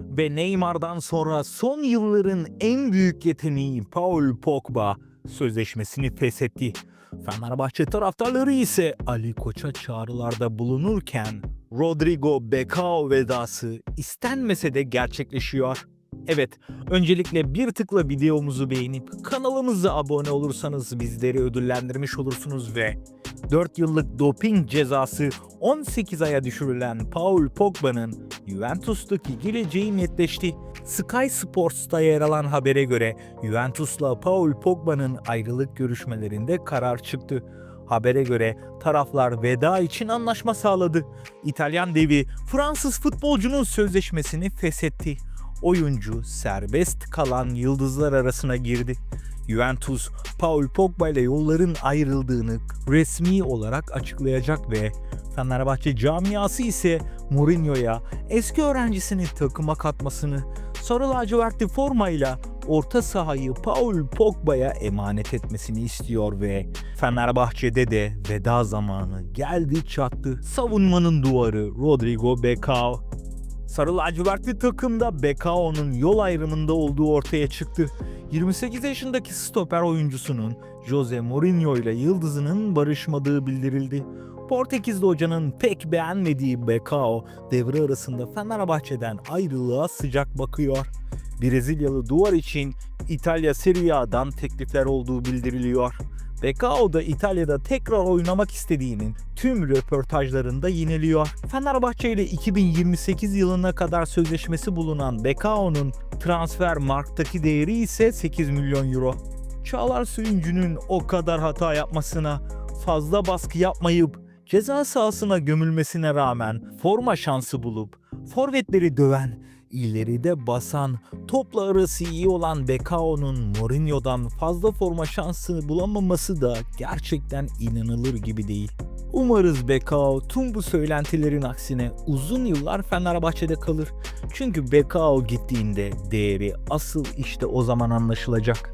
Ve Neymar'dan sonra son yılların en büyük yeteneği Paul Pogba sözleşmesini feshetti. Fenerbahçe taraftarları ise Ali Koç'a çağrılarda bulunurken Rodrigo Becao vedası istenmese de gerçekleşiyor. Evet, öncelikle bir tıkla videomuzu beğenip kanalımıza abone olursanız bizleri ödüllendirmiş olursunuz ve 4 yıllık doping cezası 18 aya düşürülen Paul Pogba'nın Juventus'taki geleceği netleşti. Sky Sports'ta yer alan habere göre Juventus'la Paul Pogba'nın ayrılık görüşmelerinde karar çıktı. Habere göre taraflar veda için anlaşma sağladı. İtalyan devi Fransız futbolcunun sözleşmesini feshetti. Oyuncu serbest kalan yıldızlar arasına girdi. Juventus, Paul Pogba ile yolların ayrıldığını resmi olarak açıklayacak ve Fenerbahçe camiası ise Mourinho'ya eski öğrencisini takıma katmasını, sarı lacivertli formayla orta sahayı Paul Pogba'ya emanet etmesini istiyor ve Fenerbahçe'de de veda zamanı geldi çattı. Savunmanın duvarı Rodrigo Becao. Sarı lacivertli takımda Bekao'nun yol ayrımında olduğu ortaya çıktı. 28 yaşındaki stoper oyuncusunun Jose Mourinho ile yıldızının barışmadığı bildirildi. Portekizli hocanın pek beğenmediği Becao devre arasında Fenerbahçe'den ayrılığa sıcak bakıyor. Brezilyalı duvar için İtalya Serie A'dan teklifler olduğu bildiriliyor. Becao da İtalya'da tekrar oynamak istediğinin tüm röportajlarında yineliyor. Fenerbahçe ile 2028 yılına kadar sözleşmesi bulunan Becao'nun transfer marktaki değeri ise 8 milyon euro. Çağlar Söyüncü'nün o kadar hata yapmasına, fazla baskı yapmayıp ceza sahasına gömülmesine rağmen forma şansı bulup forvetleri döven, ileride basan, topla arası iyi olan Bekao'nun Mourinho'dan fazla forma şansı bulamaması da gerçekten inanılır gibi değil. Umarız Bekao tüm bu söylentilerin aksine uzun yıllar Fenerbahçe'de kalır. Çünkü Bekao gittiğinde değeri asıl işte o zaman anlaşılacak.